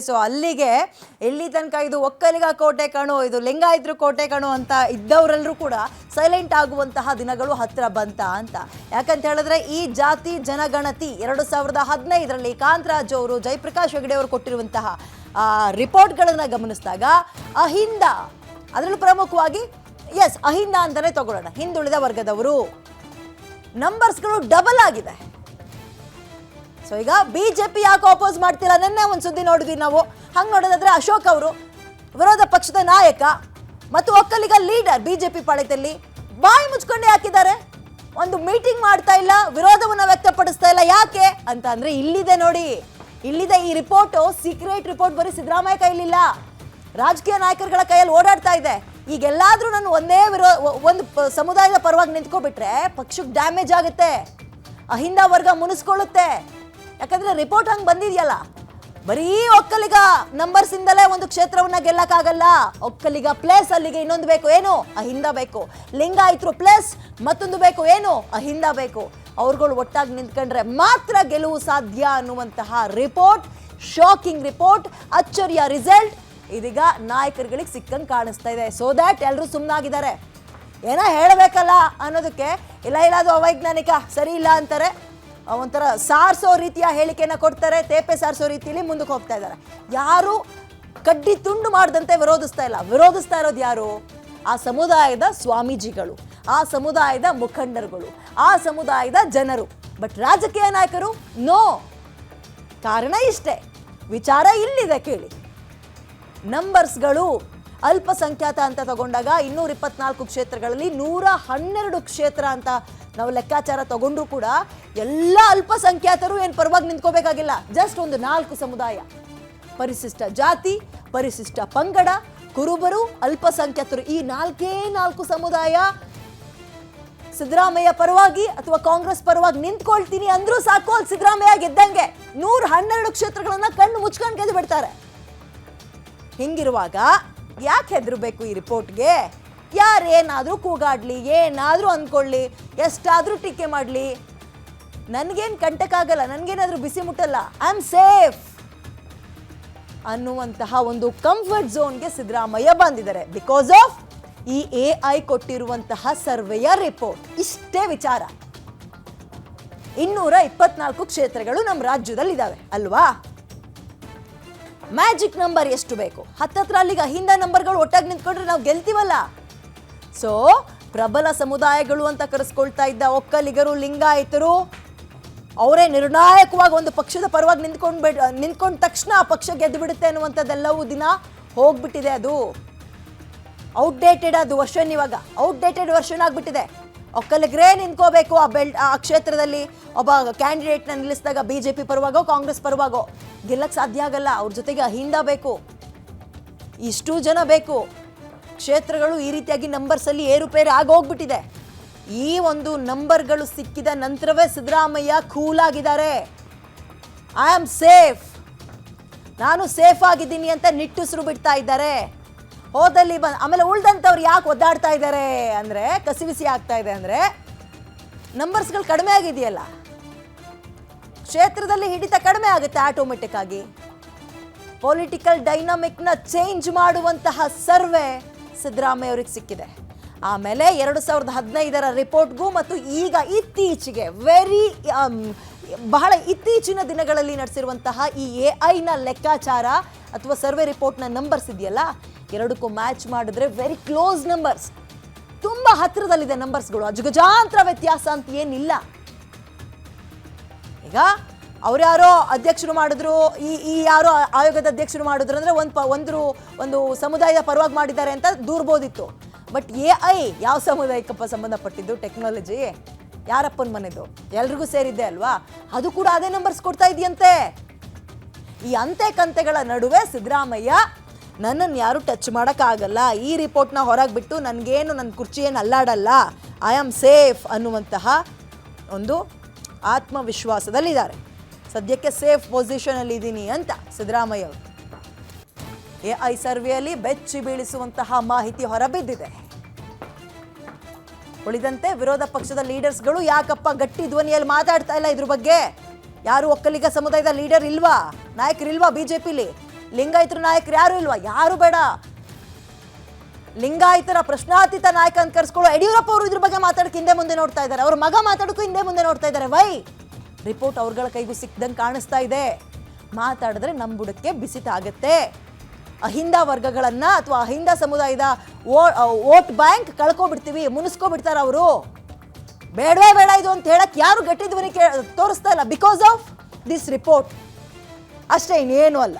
So ಅಲ್ಲಿಗೆ ಎಲ್ಲಿ ತನಕ ಇದು ಒಕ್ಕಲಿಗ ಕೋಟೆ ಕಣು ಇದು ಲಿಂಗಾಯತರು ಕೋಟೆ ಕಣು ಅಂತ ಇದ್ದವರೆಲ್ಲರೂ ಕೂಡ ಸೈಲೆಂಟ್ ಆಗುವಂತಹ ದಿನಗಳು ಹತ್ತಿರ ಬಂತ ಅಂತ. ಯಾಕಂತ ಹೇಳಿದ್ರೆ ಈ ಜಾತಿ ಜನಗಣತಿ ಎರಡು ಸಾವಿರದ ಹದಿನೈದರಲ್ಲಿ ಕಾಂತರಾಜ್ ಅವರು ಜಯಪ್ರಕಾಶ್ ಹೆಗಡೆ ಅವರು ಕೊಟ್ಟಿರುವಂತಹ ಆ, ರಿಪೋರ್ಟ್ಗಳನ್ನ ಗಮನಿಸಿದಾಗ ಅಹಿಂದ ಅದರಲ್ಲೂ ಪ್ರಮುಖವಾಗಿ ಎಸ್ ಅಹಿಂದ ಅಂತಲೇ ತಗೊಳ್ಳೋಣ. ಹಿಂದುಳಿದ ವರ್ಗದವರು. ನಂಬರ್ಸ್ಗಳು ಡಬಲ್ ಆಗಿದೆ ಸೊ ಈಗ ಬಿಜೆಪಿ ಯಾಕೆ ಅಪೋಸ್ ಮಾಡ್ತಿಲ್ಲ? ನಿನ್ನೆ ಒಂದು ಸುದ್ದಿ ನೋಡಿದ್ವಿ ನಾವು. ಹಂಗೆ ನೋಡೋದಾದ್ರೆ ಅಶೋಕ್ ಅವರು ವಿರೋಧ ಪಕ್ಷದ ನಾಯಕ ಮತ್ತು ಒಕ್ಕಲಿಗ ಲೀಡರ್ ಬಿಜೆಪಿ ಪಾಳ್ಯದಲ್ಲಿ ಬಾಯಿ ಮುಚ್ಕೊಂಡೆ ಹಾಕಿದ್ದಾರೆ. ಒಂದು ಮೀಟಿಂಗ್ ಮಾಡ್ತಾ ಇಲ್ಲ, ವಿರೋಧವನ್ನು ವ್ಯಕ್ತಪಡಿಸ್ತಾ ಇಲ್ಲ. ಯಾಕೆ ಅಂತ ಅಂದರೆ ಇಲ್ಲಿದೆ ನೋಡಿ. ಇಲ್ಲಿದೆ ಈ ರಿಪೋರ್ಟ್ ಸೀಕ್ರೆಟ್ ರಿಪೋರ್ಟ್ ಬರೀ ಸಿದ್ದರಾಮಯ್ಯ ಕೈಲಿಲ್ಲ ರಾಜಕೀಯ ನಾಯಕರುಗಳ ಕೈಯಲ್ಲಿ ಓಡಾಡ್ತಾ ಇದೆ. ಈಗೆಲ್ಲಾದರೂ ನಾನು ಒಂದೇ ವಿರೋ, ಒಂದು ಸಮುದಾಯದ ಪರವಾಗಿ ನಿಂತ್ಕೊಬಿಟ್ರೆ ಪಕ್ಷಕ್ಕೆ ಡ್ಯಾಮೇಜ್ ಆಗುತ್ತೆ. ಅಹಿಂದ ವರ್ಗ ಮುನಿಸ್ಕೊಳ್ಳುತ್ತೆ. ಯಾಕಂದ್ರೆ ರಿಪೋರ್ಟ್ ಹಂಗೆ ಬಂದಿದೆಯಲ್ಲ? ಬರೀ ಒಕ್ಕಲಿಗ ನಂಬರ್ಸ್ ಇಂದಲೇ ಒಂದು ಕ್ಷೇತ್ರವನ್ನ ಗೆಲ್ಲಕ್ಕಾಗಲ್ಲ. ಒಕ್ಕಲಿಗ ಪ್ಲೇಸ್ ಅಲ್ಲಿಗೆ ಇನ್ನೊಂದು ಬೇಕು, ಏನು? ಅಹಿಂದ ಬೇಕು. ಲಿಂಗಾಯತರು ಪ್ಲೇಸ್ ಮತ್ತೊಂದು ಬೇಕು, ಏನು? ಅಹಿಂದ ಬೇಕು. ಅವ್ರುಗಳು ಒಟ್ಟಾಗಿ ನಿಂತ್ಕೊಂಡ್ರೆ ಮಾತ್ರ ಗೆಲುವು ಸಾಧ್ಯ ಅನ್ನುವಂತಹ ರಿಪೋರ್ಟ್ ಶಾಕಿಂಗ್ ರಿಪೋರ್ಟ್ ಅಚ್ಚರಿಯ ರಿಸಲ್ಟ್ ಇದೀಗ ನಾಯಕರುಗಳಿಗೆ ಸಿಕ್ಕಂಗೆ ಕಾಣಿಸ್ತಾ ಇದೆ. ಸೊ ದ್ಯಾಟ್ ಎಲ್ಲರೂ ಸುಮ್ಮನಾಗಿದ್ದಾರೆ ಏನೋ ಹೇಳಬೇಕಲ್ಲ ಅನ್ನೋದಕ್ಕೆ, ಇಲ್ಲ ಇಲ್ಲ, ಅದು ಅವೈಜ್ಞಾನಿಕ, ಸರಿ ಇಲ್ಲ ಅಂತಾರೆ. ಒಂಥರ ಸಾರಿಸೋ ರೀತಿಯ ಹೇಳಿಕೆಯನ್ನು ಕೊಡ್ತಾರೆ, ತೇಪೆ ಸಾರಿಸೋ ರೀತಿಯಲ್ಲಿ ಮುಂದಕ್ಕೆ ಹೋಗ್ತಾ ಇದ್ದಾರೆ. ಯಾರು ಕಡ್ಡಿ ತುಂಡು ಮಾಡದಂತೆ ವಿರೋಧಿಸ್ತಾ ಇಲ್ಲ. ವಿರೋಧಿಸ್ತಾ ಇರೋದು ಯಾರು? ಆ ಸಮುದಾಯದ ಸ್ವಾಮೀಜಿಗಳು, ಆ ಸಮುದಾಯದ ಮುಖಂಡರುಗಳು, ಆ ಸಮುದಾಯದ ಜನರು. ಬಟ್ ರಾಜಕೀಯ ನಾಯಕರು ನೋ ಕಾರಣ ಇಷ್ಟೇ. ವಿಚಾರ ಇಲ್ಲಿದೆ ಕೇಳಿ. ನಂಬರ್ಸ್ಗಳು ಅಲ್ಪಸಂಖ್ಯಾತ ಅಂತ ತಗೊಂಡಾಗ ಇನ್ನೂರ ಇಪ್ಪತ್ನಾಲ್ಕು ಕ್ಷೇತ್ರಗಳಲ್ಲಿ ನೂರ ಹನ್ನೆರಡು ಕ್ಷೇತ್ರ ಅಂತ ನಾವು ಲೆಕ್ಕಾಚಾರ ತಗೊಂಡ್ರು ಕೂಡ ಎಲ್ಲ ಅಲ್ಪಸಂಖ್ಯಾತರು ಏನು ಪರವಾಗಿ ನಿಂತ್ಕೋಬೇಕಾಗಿಲ್ಲ. ಜಸ್ಟ್ ಒಂದು ನಾಲ್ಕು ಸಮುದಾಯ. ಪರಿಶಿಷ್ಟ ಜಾತಿ, ಪರಿಶಿಷ್ಟ ಪಂಗಡ, ಕುರುಬರು, ಅಲ್ಪಸಂಖ್ಯಾತರು. ಈ ನಾಲ್ಕೇ ನಾಲ್ಕು ಸಮುದಾಯ ಸಿದ್ದರಾಮಯ್ಯ ಪರವಾಗಿ ಅಥವಾ ಕಾಂಗ್ರೆಸ್ ಪರವಾಗಿ ನಿಂತ್ಕೊಳ್ತೀನಿ ಅಂದ್ರೂ ಸಾಕು, ಅಲ್ಲಿ ಸಿದ್ದರಾಮಯ್ಯ ಗೆದ್ದಂಗೆ. ನೂರ ಹನ್ನೆರಡು ಕ್ಷೇತ್ರಗಳನ್ನ ಕಣ್ಣು ಮುಚ್ಕೊಂಡು ಗೆದ್ದು ಬಿಡ್ತಾರೆ ಹಿಂಗಿರುವಾಗ ಯಾಕೆ ಹೆದರ್ಬೇಕು ಈ ರಿಪೋರ್ಟ್ಗೆ ಯಾರೇನಾದರೂ ಕೂಗಾಡಲಿ, ಏನಾದರೂ ಅಂದ್ಕೊಳ್ಳಿ, ಎಷ್ಟಾದರೂ ಟೀಕೆ ಮಾಡಲಿ. ನನಗೇನು ಕಂಟಕ್ಕಾಗಲ್ಲ, ನನಗೇನಾದರೂ ಬಿಸಿ ಮುಟ್ಟಲ್ಲ ಐ ಆಮ್ ಸೇಫ್ ಅನ್ನುವಂತಹ ಒಂದು ಕಂಫರ್ಟ್ ಝೋನ್ಗೆ ಸಿದ್ದರಾಮಯ್ಯ ಬಂದಿದ್ದಾರೆ. ಬಿಕಾಸ್ ಆಫ್ ಈ ಎ ಐ ಕೊಟ್ಟಿರುವಂತಹ ಸರ್ವೆಯ ರಿಪೋರ್ಟ್ ಇಷ್ಟೇ ವಿಚಾರ. ಇನ್ನೂರ ಇಪ್ಪತ್ನಾಲ್ಕು ಕ್ಷೇತ್ರಗಳು ನಮ್ಮ ರಾಜ್ಯದಲ್ಲಿ ಇದಾವೆ ಅಲ್ವಾ? ಮ್ಯಾಜಿಕ್ ನಂಬರ್ ಎಷ್ಟು ಬೇಕು? ಹತ್ತತ್ರ ಅಲ್ಲಿಗೆ ಹಿಂದ ನಂಬರ್ಗಳು ಒಟ್ಟಾಗಿ ನಿಂತ್ಕೊಂಡ್ರೆ ನಾವು ಗೆಲ್ತೀವಲ್ಲ? ಸೊ ಪ್ರಬಲ ಸಮುದಾಯಗಳು ಅಂತ ಕರೆಸ್ಕೊಳ್ತಾ ಇದ್ದ ಒಕ್ಕಲಿಗರು, ಲಿಂಗಾಯತರು, ಅವರೇ ನಿರ್ಣಾಯಕವಾಗಿ ಒಂದು ಪಕ್ಷದ ಪರವಾಗಿ ನಿಂತ್ಕೊಂಡು ಬಿಡ್ ನಿಂತ್ಕೊಂಡ ತಕ್ಷಣ ಆ ಪಕ್ಷ ಗೆದ್ದು ಬಿಡುತ್ತೆ ಅನ್ನುವಂಥದ್ದೆಲ್ಲವೂ ದಿನ ಹೋಗ್ಬಿಟ್ಟಿದೆ ಅದು. ಔಟ್ಡೇಟೆಡ್ ಅದು ವರ್ಷನ್ ಇವಾಗ. ಔಟ್ಡೇಟೆಡ್ ವರ್ಷನ್ ಆಗಿಬಿಟ್ಟಿದೆ. ಒಕ್ಕಲಿಗರೇ ನಿಂತ್ಕೋಬೇಕು ಆ ಬೆಲ್, ಆ ಕ್ಷೇತ್ರದಲ್ಲಿ. ಒಬ್ಬ ಕ್ಯಾಂಡಿಡೇಟ್ನ ನಿಲ್ಲಿಸಿದಾಗ ಬಿ ಜೆ ಪಿ ಪರವಾಗೋ, ಕಾಂಗ್ರೆಸ್ ಪರವಾಗೋ. ಗೆಲ್ಲಕ್ಕೆ ಸಾಧ್ಯ ಆಗಲ್ಲ. ಅವ್ರ ಜೊತೆಗೆ ಅಹಿಂದ ಬೇಕು. ಇಷ್ಟು ಜನ ಬೇಕು. ಕ್ಷೇತ್ರಗಳು ಈ ರೀತಿಯಾಗಿ ನಂಬರ್ಸಲ್ಲಿ ಏರುಪೇರು ಆಗೋಗ್ಬಿಟ್ಟಿದೆ. ಈ ಒಂದು ನಂಬರ್ಗಳು ಸಿಕ್ಕಿದ ನಂತರವೇ ಸಿದ್ದರಾಮಯ್ಯ ಕೂಲ್ ಆಗಿದ್ದಾರೆ. ಐ ಆಮ್ ಸೇಫ್ ನಾನು ಸೇಫ್ ಆಗಿದ್ದೀನಿ ಅಂತ ನಿಟ್ಟುಸಿರು ಬಿಡ್ತಾ ಇದ್ದಾರೆ. ಹೋದಲ್ಲಿ ಬಂದು, ಆಮೇಲೆ ಉಳ್ದಂಥವ್ರು ಯಾಕೆ ಒದ್ದಾಡ್ತಾ ಇದ್ದಾರೆ ಅಂದರೆ ಕಸಿವಿಸಿ ಆಗ್ತಾ ಇದೆ ಅಂದರೆ ನಂಬರ್ಸ್ಗಳು ಕಡಿಮೆ ಆಗಿದೆಯಲ್ಲ. ಕ್ಷೇತ್ರದಲ್ಲಿ ಹಿಡಿತ ಕಡಿಮೆ ಆಗುತ್ತೆ ಆಟೋಮೆಟಿಕ್ ಆಗಿ. ಪೊಲಿಟಿಕಲ್ ಡೈನಾಮಿಕ್ನ ಚೇಂಜ್ ಮಾಡುವಂತಹ ಸರ್ವೆ ಸಿದ್ದರಾಮಯ್ಯ ಅವ್ರಿಗೆ ಸಿಕ್ಕಿದೆ. ಆಮೇಲೆ ಎರಡು ಸಾವಿರದ ಹದಿನೈದರ ರಿಪೋರ್ಟ್ಗೂ ಮತ್ತು ಈಗ ಇತ್ತೀಚೆಗೆ ವೆರಿ ಬಹಳ ಇತ್ತೀಚಿನ ದಿನಗಳಲ್ಲಿ ನಡೆಸಿರುವಂತಹ ಈ ಎ ಐನ ಲೆಕ್ಕಾಚಾರ ಅಥವಾ ಸರ್ವೆ ರಿಪೋರ್ಟ್ನ ನಂಬರ್ಸ್ ಇದೆಯಲ್ಲ, ಎರಡಕ್ಕೂ ಮ್ಯಾಚ್ ಮಾಡಿದ್ರೆ ವೆರಿ ಕ್ಲೋಸ್ ನಂಬರ್ಸ್ ತುಂಬ ಹತ್ತಿರದಲ್ಲಿದೆ ನಂಬರ್ಸ್ಗಳು ಅಜಗಜಾಂತರ ವ್ಯತ್ಯಾಸ ಅಂತ ಏನಿಲ್ಲ. ಈಗ ಅವ್ರ್ಯಾರೋ ಅಧ್ಯಕ್ಷರು ಮಾಡಿದ್ರು, ಈ ಈ ಯಾರೋ ಆಯೋಗದ ಅಧ್ಯಕ್ಷರು ಮಾಡಿದ್ರು ಅಂದರೆ ಒಂದು ಪ ಒಂದು ಒಂದು ಸಮುದಾಯದ ಪರವಾಗಿ ಮಾಡಿದ್ದಾರೆ ಅಂತ ದೂರ್ಬೋದಿತ್ತು. ಬಟ್ ಎ ಐ ಯಾವ ಸಮುದಾಯಕ್ಕಪ್ಪ ಸಂಬಂಧಪಟ್ಟಿದ್ದು ಟೆಕ್ನಾಲಜಿ ಯಾರಪ್ಪನ ಮನೆದು? ಎಲ್ರಿಗೂ ಸೇರಿದ್ದೆ ಅಲ್ವಾ? ಅದು ಕೂಡ ಅದೇ ನಂಬರ್ಸ್ ಕೊಡ್ತಾ ಇದೆಯಂತೆ. ಈ ಅಂತೆ ಕಂತೆಗಳ ನಡುವೆ ಸಿದ್ದರಾಮಯ್ಯ ನನ್ನನ್ನು ಯಾರು ಟಚ್ ಮಾಡೋಕ್ಕಾಗಲ್ಲ. ಈ ರಿಪೋರ್ಟ್ನ ಹೊರಗೆ ಬಿಟ್ಟು ನನಗೇನು ನನ್ನ ಕುರ್ಚಿ ಏನು ಅಲ್ಲಾಡಲ್ಲ. ಐ ಆಮ್ ಸೇಫ್ ಅನ್ನುವಂತಹ ಒಂದು ಆತ್ಮವಿಶ್ವಾಸದಲ್ಲಿದ್ದಾರೆ. ಸದ್ಯಕ್ಕೆ ಸೇಫ್ ಪೊಸಿಷನಲ್ಲಿ ಇದ್ದೀನಿ ಅಂತ ಸಿದ್ದರಾಮಯ್ಯ ಅವರು. ಎ ಐ ಸರ್ವೆಯಲ್ಲಿ ಬೆಚ್ಚಿ ಬೀಳಿಸುವಂತಹ ಮಾಹಿತಿ ಹೊರಬಿದ್ದಿದೆ. ಉಳಿದಂತೆ ವಿರೋಧ ಪಕ್ಷದ ಲೀಡರ್ಸ್ಗಳು ಯಾಕಪ್ಪ ಗಟ್ಟಿ ಧ್ವನಿಯಲ್ಲಿ ಮಾತಾಡ್ತಾ ಇಲ್ಲ ಇದ್ರ ಬಗ್ಗೆ? ಯಾರು ಒಕ್ಕಲಿಗ ಸಮುದಾಯದ ಲೀಡರ್ ಇಲ್ವಾ? ನಾಯಕರಿಲ್ವಾ ಬಿಜೆಪಿಲಿ? ಲಿಂಗಾಯತರ ನಾಯಕರು ಯಾರು ಇಲ್ವಾ? ಯಾರು ಬೇಡ? ಲಿಂಗಾಯತರ ಪ್ರಶ್ನಾತೀತ ನಾಯಕ ಅಂತ ಕರ್ಸ್ಕೊಳ್ಳೋ ಯಡಿಯೂರಪ್ಪ ಅವರು ಇದ್ರ ಬಗ್ಗೆ ಮಾತಾಡಕ್ಕೆ ಹಿಂದೆ ಮುಂದೆ ನೋಡ್ತಾ ಇದ್ದಾರೆ. ಅವ್ರ ಮಗ ಮಾತಾಡಕ್ಕೂ ಹಿಂದೆ ಮುಂದೆ ನೋಡ್ತಾ ಇದ್ದಾರೆ. ವೈ? ರಿಪೋರ್ಟ್ ಅವ್ರಗಳ ಕೈಗೂ ಸಿಕ್ದಂಗೆ ಕಾಣಿಸ್ತಾ ಇದೆ. ಮಾತಾಡಿದ್ರೆ ನಮ್ಮ ಬುಡಕ್ಕೆ ಬಿಸಿತ ಆಗತ್ತೆ. ಅಹಿಂದ ವರ್ಗಗಳನ್ನು ಅಥವಾ ಅಹಿಂದ ಸಮುದಾಯದ ವೋಟ್ ಬ್ಯಾಂಕ್ ಕಳ್ಕೊಬಿಡ್ತೀವಿ, ಮುನಿಸ್ಕೊಬಿಡ್ತಾರೆ ಅವರು. ಬೇಡವೇ ಬೇಡ ಇದು ಅಂತ ಹೇಳಕ್ಕೆ ಯಾರು ಗಟ್ಟಿದ್ವನಿ ತೋರಿಸ್ತಾ ಇಲ್ಲ. ಬಿಕಾಸ್ ಆಫ್ ದಿಸ್ ರಿಪೋರ್ಟ್ ಅಷ್ಟೇ ಇನ್ನೇನು ಅಲ್ಲ.